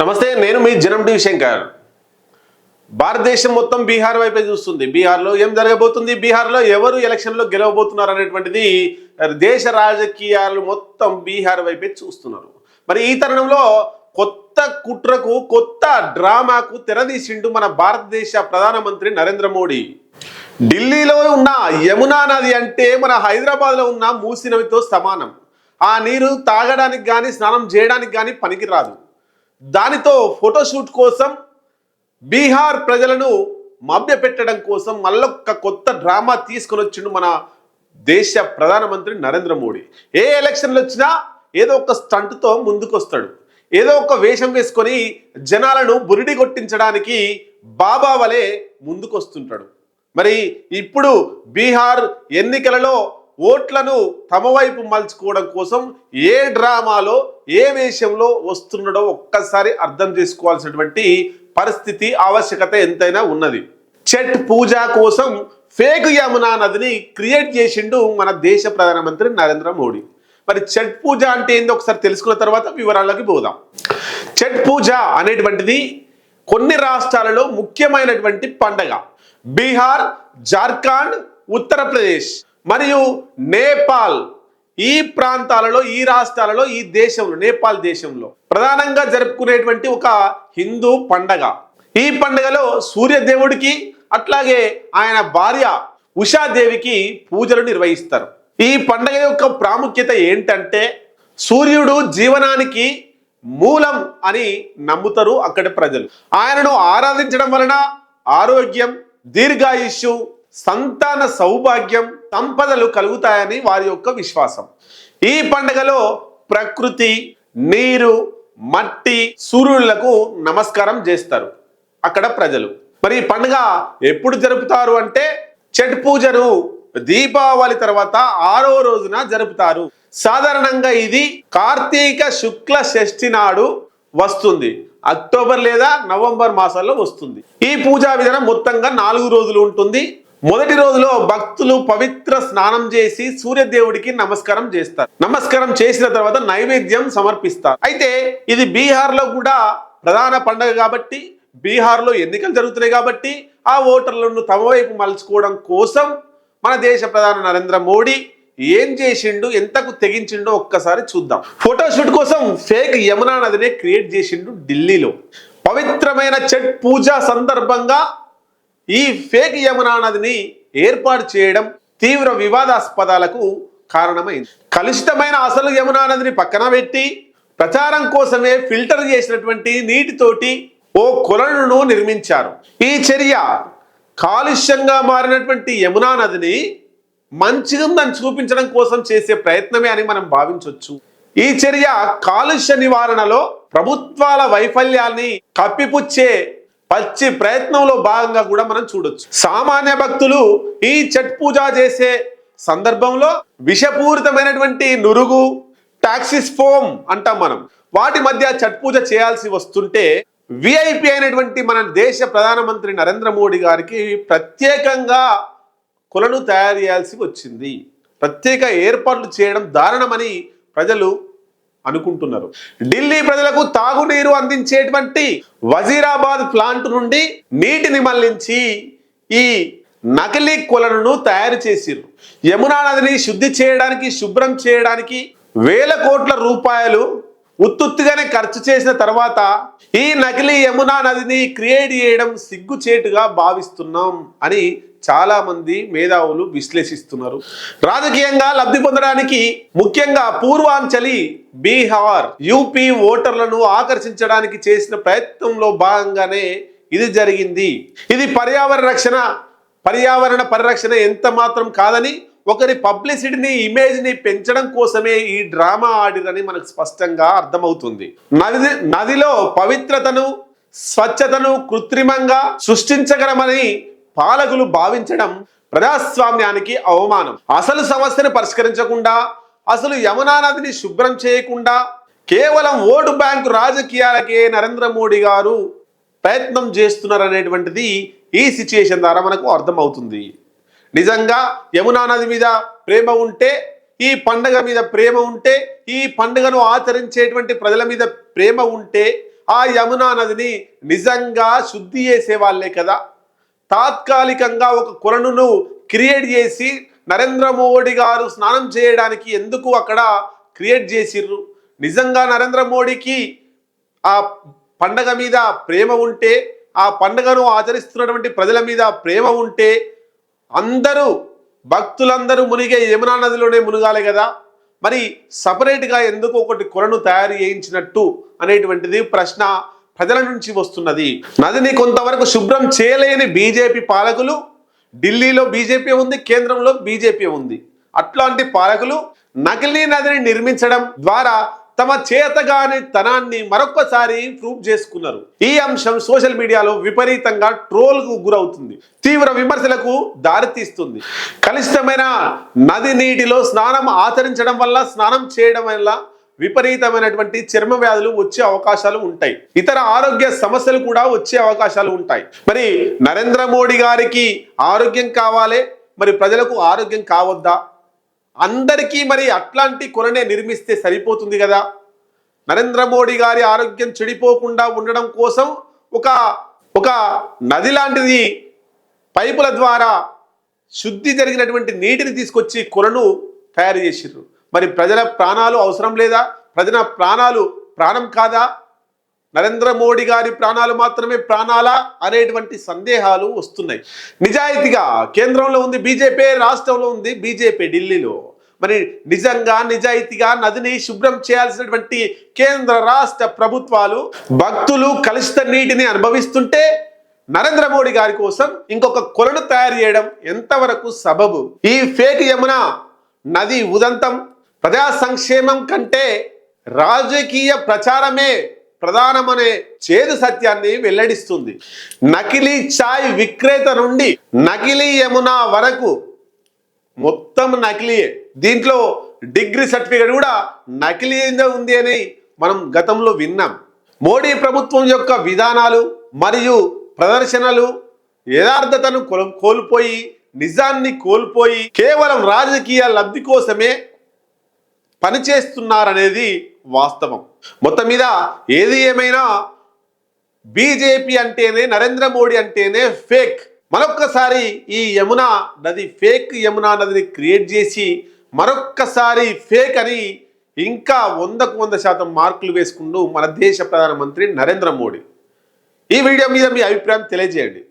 నమస్తే నేను మీ జనం డి శంకర్. భారతదేశం మొత్తం బీహార్ వైపే చూస్తుంది. బీహార్లో ఏం జరగబోతుంది? బీహార్లో ఎవరు ఎలక్షన్లో గెలవబోతున్నారు అనేటువంటిది దేశ రాజకీయాలు మొత్తం బీహార్ వైపే చూస్తున్నారు. మరి ఈ తరుణంలో కొత్త కుట్రకు కొత్త డ్రామాకు తెరదీసిండు మన భారతదేశ ప్రధానమంత్రి నరేంద్ర మోడీ. ఢిల్లీలో ఉన్న యమునా నది అంటే మన హైదరాబాద్లో ఉన్న మూసినవితో సమానం. ఆ నీరు తాగడానికి కానీ స్నానం చేయడానికి కానీ పనికిరాదు. దానితో ఫోటోషూట్ కోసం బీహార్ ప్రజలను మభ్యపెట్టడం కోసం మళ్ళొక్క కొత్త డ్రామా తీసుకొని వచ్చిండు మన దేశ ప్రధానమంత్రి నరేంద్ర మోడీ. ఏ ఎలక్షన్లు వచ్చినా ఏదో ఒక స్టంట్తో ముందుకొస్తాడు. ఏదో ఒక వేషం వేసుకొని జనాలను బురిడి కొట్టించడానికి బాబా వలె ముందుకొస్తుంటాడు. మరి ఇప్పుడు బీహార్ ఎన్నికలలో ఓట్లను తమ వైపు మలుచుకోవడం కోసం ఏ డ్రామాలో ఏ వేషంలో వస్తున్నాడో ఒక్కసారి అర్థం చేసుకోవాల్సినటువంటి పరిస్థితి ఆవశ్యకత ఎంతైనా ఉన్నది. చెట్ పూజ కోసం ఫేక్ యమునా నదిని క్రియేట్ చేసిండు మన దేశ ప్రధానమంత్రి నరేంద్ర మోడీ. మరి ఛట్ పూజ అంటే ఏందో ఒకసారి తెలుసుకున్న తర్వాత వివరాల్లోకి పోదాం. ఛట్ పూజ అనేటువంటిది కొన్ని రాష్ట్రాలలో ముఖ్యమైనటువంటి పండగ. బీహార్ జార్ఖండ్ ఉత్తరప్రదేశ్. మరియు నేపాల్ ఈ ప్రాంతాలలో ఈ రాష్ట్రాలలో ఈ దేశంలో నేపాల్ దేశంలో ప్రధానంగా జరుపుకునేటువంటి ఒక హిందూ పండగ. ఈ పండగలో సూర్యదేవుడికి అట్లాగే ఆయన భార్య ఉషాదేవికి పూజలు నిర్వహిస్తారు. ఈ పండగ యొక్క ప్రాముఖ్యత ఏంటంటే సూర్యుడు జీవనానికి మూలం అని నమ్ముతారు అక్కడి ప్రజలు. ఆయనను ఆరాధించడం వలన ఆరోగ్యం దీర్ఘాయుష్యు సంతాన సౌభాగ్యం సంపదలు కలుగుతాయని వారి యొక్క విశ్వాసం. ఈ పండుగలో ప్రకృతి నీరు మట్టి సూర్యులకు నమస్కారం చేస్తారు అక్కడ ప్రజలు. మరి ఈ పండుగ ఎప్పుడు జరుపుతారు అంటే చెట్ పూజను దీపావళి తర్వాత ఆరో రోజున జరుపుతారు. సాధారణంగా ఇది కార్తీక శుక్ల షష్ఠి నాడు వస్తుంది. అక్టోబర్ లేదా నవంబర్ మాసాల్లో వస్తుంది. ఈ పూజా విధానం మొత్తంగా నాలుగు రోజులు ఉంటుంది. మొదటి రోజులో భక్తులు పవిత్ర స్నానం చేసి సూర్యదేవుడికి నమస్కారం చేస్తారు. నమస్కారం చేసిన తర్వాత నైవేద్యం సమర్పిస్తారు. అయితే ఇది బీహార్లో కూడా ప్రధాన పండగ కాబట్టి బీహార్లో ఎన్నికలు జరుగుతున్నాయి కాబట్టి ఆ ఓటర్లను తమ వైపు మలుచుకోవడం కోసం మన దేశ ప్రధాని నరేంద్ర మోడీ ఏం చేసిండు ఎంతకు తెగించిండో ఒక్కసారి చూద్దాం. ఫోటోషూట్ కోసం ఫేక్ యమునా నదిని క్రియేట్ చేసిండు ఢిల్లీలో. పవిత్రమైన చెట్ పూజ సందర్భంగా ఈ ఫేక్ యమునా నదిని ఏర్పాటు చేయడం తీవ్ర వివాదాస్పదాలకు కారణమైంది. కలుషితమైన అసలు యమునా నదిని పక్కన పెట్టి ప్రచారం కోసమే ఫిల్టర్ చేసినటువంటి నీటితోటి ఓ కొలను నిర్మించారు. ఈ చర్య కాలుష్యంగా మారినటువంటి యమునా నదిని మంచిగుందని చూపించడం కోసం చేసే ప్రయత్నమే అని మనం భావించవచ్చు ఈ చర్య కాలుష్య నివారణలో ప్రభుత్వాల వైఫల్యాన్ని కప్పిపుచ్చే పచ్చి ప్రయత్నంలో భాగంగా కూడా మనం చూడొచ్చు. సామాన్య భక్తులు ఈ చట్ పూజ చేసే సందర్భంలో విషపూరితమైనటువంటి నురుగు టాక్సిస్ ఫోమ్ అంటాం మనం. వాటి మధ్య చట్ పూజ చేయాల్సి వస్తుంటే విఐపి అయినటువంటి మన దేశ ప్రధానమంత్రి నరేంద్ర మోడీ గారికి ప్రత్యేకంగా కులను తయారు చేయాల్సి వచ్చింది. ప్రత్యేక ఏర్పాట్లు చేయడం దారుణమని ప్రజలు అనుకుంటున్నారు. ఢిల్లీ ప్రజలకు తాగునీరు అందించేటువంటి వజీరాబాద్ ప్లాంట్ నుండి నీటిని మళ్ళించి ఈ నకిలీ కొలను తయారు చేసిర్రు. యమునా నదిని శుద్ధి చేయడానికి శుభ్రం చేయడానికి వేల కోట్ల రూపాయలు ఉత్తుత్తిగానే ఖర్చు చేసిన తర్వాత ఈ నకిలీ యమునా నదిని క్రియేట్ చేయడం సిగ్గుచేటుగా భావిస్తున్నాం అని చాలామంది మేధావులు విశ్లేషిస్తున్నారు. రాజకీయంగా లబ్ధి పొందడానికి ముఖ్యంగా పూర్వాంచలి బీహార్ యూపీ ఓటర్లను ఆకర్షించడానికి చేసిన ప్రయత్నంలో భాగంగానే ఇది జరిగింది. ఇది పర్యావరణ రక్షణ పర్యావరణ పరిరక్షణ ఎంత మాత్రం కాదని ఒకరి పబ్లిసిటీని ఇమేజ్ని పెంచడం కోసమే ఈ డ్రామా ఆడిరని మనకు స్పష్టంగా అర్థమవుతుంది. నది నదిలో పవిత్రతను స్వచ్ఛతను కృత్రిమంగా సృష్టించగలమని పాలకులు భావించడం ప్రజాస్వామ్యానికి అవమానం. అసలు సమస్యను పరిష్కరించకుండా అసలు యమునా నదిని శుభ్రం చేయకుండా కేవలం ఓటు బ్యాంకు రాజకీయాలకే నరేంద్ర మోడీ గారు ప్రయత్నం చేస్తున్నారు అనేటువంటిది ఈ సిచ్యుయేషన్ ద్వారా మనకు అర్థమవుతుంది. నిజంగా యమునా నది మీద ప్రేమ ఉంటే ఈ పండగ మీద ప్రేమ ఉంటే ఈ పండుగను ఆచరించేటువంటి ప్రజల మీద ప్రేమ ఉంటే ఆ యమునా నదిని నిజంగా శుద్ధి చేసే వాళ్ళే కదా. తాత్కాలికంగా ఒక కొలనును క్రియేట్ చేసి నరేంద్ర మోడీ గారు స్నానం చేయడానికి ఎందుకు అక్కడ క్రియేట్ చేసిర్రు? నిజంగా నరేంద్ర మోడీకి ఆ పండగ మీద ప్రేమ ఉంటే ఆ పండగను ఆచరిస్తున్నటువంటి ప్రజల మీద ప్రేమ ఉంటే అందరూ భక్తులందరూ మునిగే యమునా నదిలోనే మునగాలి కదా? మరి సపరేట్గా ఎందుకు ఒకటి కొలను తయారు చేయించినట్టు అనేటువంటిది ప్రశ్న ప్రజల నుంచి వస్తున్నది. నదిని కొంతవరకు శుభ్రం చేయలేని బీజేపీ పాలకులు ఢిల్లీలో బీజేపీ ఉంది కేంద్రంలో బీజేపీ ఉంది. అట్లాంటి పాలకులు నకిలీ నదిని నిర్మించడం ద్వారా తమ చేతగాని తనాన్ని మరొకసారి ప్రూవ్ చేసుకున్నారు. ఈ అంశం సోషల్ మీడియాలో విపరీతంగా ట్రోల్కు గురవుతుంది. తీవ్ర విమర్శలకు దారితీస్తుంది కలుషితమైన నది నీటిలో స్నానం ఆచరించడం వల్ల స్నానం చేయడం వల్ల విపరీతమైనటువంటి చర్మ వ్యాధులు వచ్చే అవకాశాలు ఉంటాయి. ఇతర ఆరోగ్య సమస్యలు కూడా వచ్చే అవకాశాలు ఉంటాయి. మరి నరేంద్ర మోడీ గారికి ఆరోగ్యం కావాలి? మరి ప్రజలకు ఆరోగ్యం కావద్దా? అందరికీ మరి అట్లాంటి కొరనే నిర్మిస్తే సరిపోతుంది కదా? నరేంద్ర మోడీ గారి ఆరోగ్యం చెడిపోకుండా ఉండడం కోసం ఒక ఒక నది లాంటిది పైపుల ద్వారా శుద్ధి జరిగినటువంటి నీటిని తీసుకొచ్చి కొలను తయారు చేసిర్రు. మరి ప్రజల ప్రాణాలు అవసరం లేదా? ప్రజల ప్రాణాలు ప్రాణం కాదా? నరేంద్ర మోడీ గారి ప్రాణాలు మాత్రమే ప్రాణాలా? అనేటువంటి సందేహాలు వస్తున్నాయి. నిజాయితీగా కేంద్రంలో ఉంది బీజేపీ రాష్ట్రంలో ఉంది బీజేపీ ఢిల్లీలో. మరి నిజంగా నిజాయితీగా నదిని శుభ్రం చేయాల్సినటువంటి కేంద్ర రాష్ట్ర ప్రభుత్వాలు భక్తులు కలుషిత నీటిని అనుభవిస్తుంటే నరేంద్ర మోడీ గారి కోసం ఇంకొక కొలను తయారు చేయడం ఎంతవరకు సబబు? ఈ ఫేక్ యమున నది ఉదంతం ప్రజా సంక్షేమం కంటే రాజకీయ ప్రచారమే ప్రధానమనే చేదు సత్యాన్ని వెల్లడిస్తుంది. నకిలీ చాయ్ విక్రేత నుండి నకిలీ యమునా వరకు మొత్తం నకిలీయే. దీంట్లో డిగ్రీ సర్టిఫికేట్ కూడా నకిలీగా ఉంది అని మనం గతంలో విన్నాం. మోడీ ప్రభుత్వం యొక్క విధానాలు మరియు ప్రదర్శనలు యథార్థతను కోల్పోయి నిజాన్ని కోల్పోయి కేవలం రాజకీయ లబ్ధి కోసమే పనిచేస్తున్నారనేది వాస్తవం. మొత్తం మీద ఏది ఏమైనా బీజేపీ అంటేనే నరేంద్ర మోడీ అంటేనే ఫేక్ మరొక్కసారి ఈ యమున నది ఫేక్ యమునా నదిని క్రియేట్ చేసి మరొక్కసారి ఫేక్ అని ఇంకా వందకు వంద శాతం మార్కులు వేసుకుంటూ మన దేశ ప్రధానమంత్రి నరేంద్ర మోడీ. ఈ వీడియో మీద మీ అభిప్రాయం తెలియజేయండి.